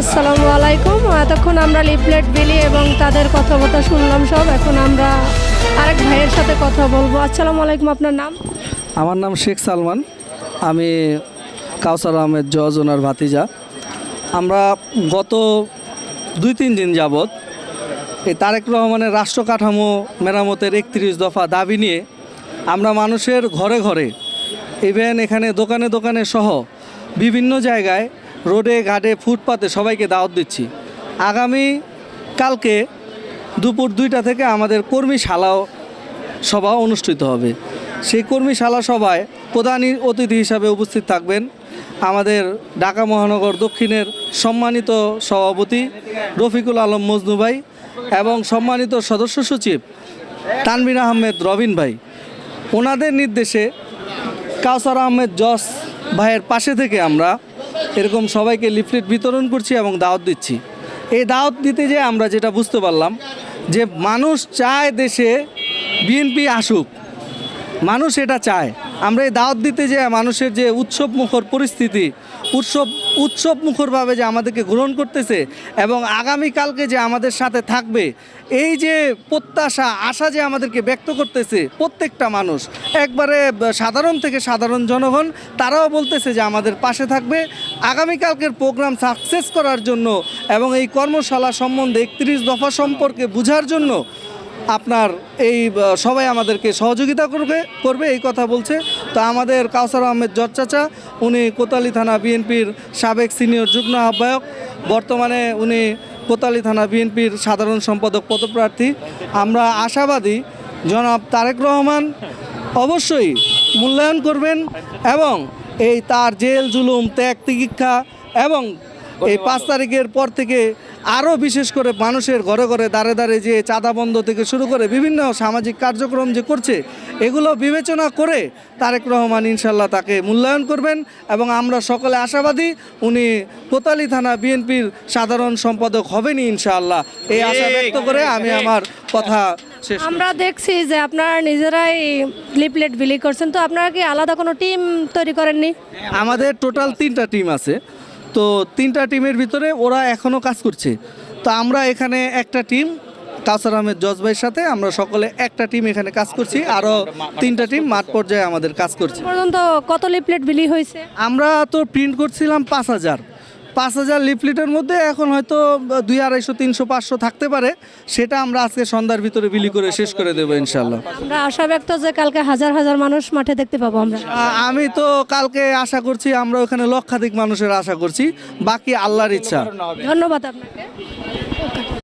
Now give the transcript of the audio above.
আসসালামু আলাইকুম। এতক্ষণ আমরা লিফলেট বিলি এবং তাদের কথাবার্তা শুনলাম সব। এখন আমরা আরেক ভাইয়ের সাথে কথা বলব। আসসালামু আলাইকুম, আপনার নাম? আমার নাম শেখ সালমান। আমি কাউসার আহমেদ জজ, ওনার ভাতিজা। আমরা গত দুই তিন দিন যাবৎ এই তারেক রহমানের রাষ্ট্র কাঠামো মেরামতের একত্রিশ দফা দাবি নিয়ে আমরা মানুষের ঘরে ঘরে ইভেন এখানে দোকানে দোকানে সহ বিভিন্ন জায়গায় রোডে, ঘাটে, ফুটপাতে সবাইকে দাওয়াত দিচ্ছি। আগামী কালকে দুপুর দুইটা থেকে আমাদের কর্মীশালাও সভা অনুষ্ঠিত হবে। সেই কর্মীশালা সভায় প্রধান অতিথি হিসাবে উপস্থিত থাকবেন আমাদের ঢাকা মহানগর দক্ষিণের সম্মানিত সভাপতি রফিকুল আলম মজনু ভাই এবং সম্মানিত সদস্য সচিব তানবির আহমেদ রবিন ভাই। ওনাদের নির্দেশে কাউসার আহমেদ জস ভাইয়ের পাশে থেকে আমরা এরকম সবাইকে লিফলেট বিতরণ করছি এবং দাওয়াত দিচ্ছি। এই দাওয়াত দিতে যে আমরা যেটা বুঝতে পারলাম যে মানুষ চায় দেশে বিএনপি আসুক। মানুষ এটা চায়। আমরা এই দাওয়াত দিতে যে মানুষের যে উৎসব মুখর পরিস্থিতি, উৎসব উৎসব মুখরভাবে যে আমাদেরকে গ্রহণ করতেছে এবং আগামীকালকে যে আমাদের সাথে থাকবে, এই যে প্রত্যাশা, আশা যে আমাদেরকে ব্যক্ত করতেছে প্রত্যেকটা মানুষ, একবারে সাধারণ থেকে সাধারণ জনগণ, তারাও বলতেছে যে আমাদের পাশে থাকবে। আগামীকালকের প্রোগ্রাম সাকসেস করার জন্য এবং এই কর্মশালা সম্বন্ধে একত্রিশ দফা সম্পর্কে বোঝার জন্য আপনার এই সবাই আমাদেরকে সহযোগিতা করবে করবে, এই কথা বলছে। তো আমাদের কাউসার আহমেদ জজ চাচা, উনি কোতালি থানা বিএনপির সাবেক সিনিয়র যুগ্ম আহ্বায়ক, বর্তমানে উনি কোতালি থানা বিএনপির সাধারণ সম্পাদক পদপ্রার্থী। আমরা আশাবাদী জনাব তারেক রহমান অবশ্যই মূল্যায়ন করবেন এবং এই তার জেল, জুলুম, ত্যাগ তিগিক্ষা এবং এই পাঁচ তারিখের পর থেকে আরও বিশেষ করে মানুষের ঘরে ঘরে দাঁড়ে দাঁড়ে যে চাঁদা বন্ধ থেকে শুরু করে বিভিন্ন সামাজিক কার্যক্রম যে করছে এগুলো বিবেচনা করে তারেক রহমান ইনশাল্লাহ তাকে মূল্যায়ন করবেন এবং আমরা সকলে আশাবাদী উনি কোতালি থানা বিএনপির সাধারণ সম্পাদক হবেনই ইনশাআল্লাহ। এই আশা ব্যক্ত করে আমি আমার কথা আমরা দেখছি যে আপনারা নিজেরাই লিফলেট বিলি করছেন তো আপনারা কি আলাদা কোনো টিম তৈরি করেননি? আমাদের টোটাল তিনটা টিম আছে। তো তিনটা টিমের ভিতরে ওরা এখনও কাজ করছে। তো আমরা এখানে একটা টিম কাউসার আহমেদ জজ ভাইয়ের সাথে আমরা সকলে একটা টিম এখানে কাজ করছি আরও তিনটা টিম মাঠ পর্যায়ে আমাদের কাজ করছে। পর্যন্ত কত লিফলেট বিলি হয়েছে? আমরা তো প্রিন্ট করছিলাম পাঁচ হাজার। পাঁচ হাজার লিফলেটের মধ্যে এখন হয়তো দুই আড়াইশো তিনশো পাঁচশো থাকতে পারে। সেটা আমরা আজকে সন্ধ্যার ভিতরে বিলি করে শেষ করে দেবো ইনশাল্লাহ আমরা আশা ব্যক্ত যে কালকে হাজার হাজার মানুষ মাঠে দেখতে পাবো আমরা। আমি তো কালকে আশা করছি আমরা ওখানে লক্ষাধিক মানুষের আশা করছি। বাকি আল্লাহর ইচ্ছা। ধন্যবাদ আপনাকে।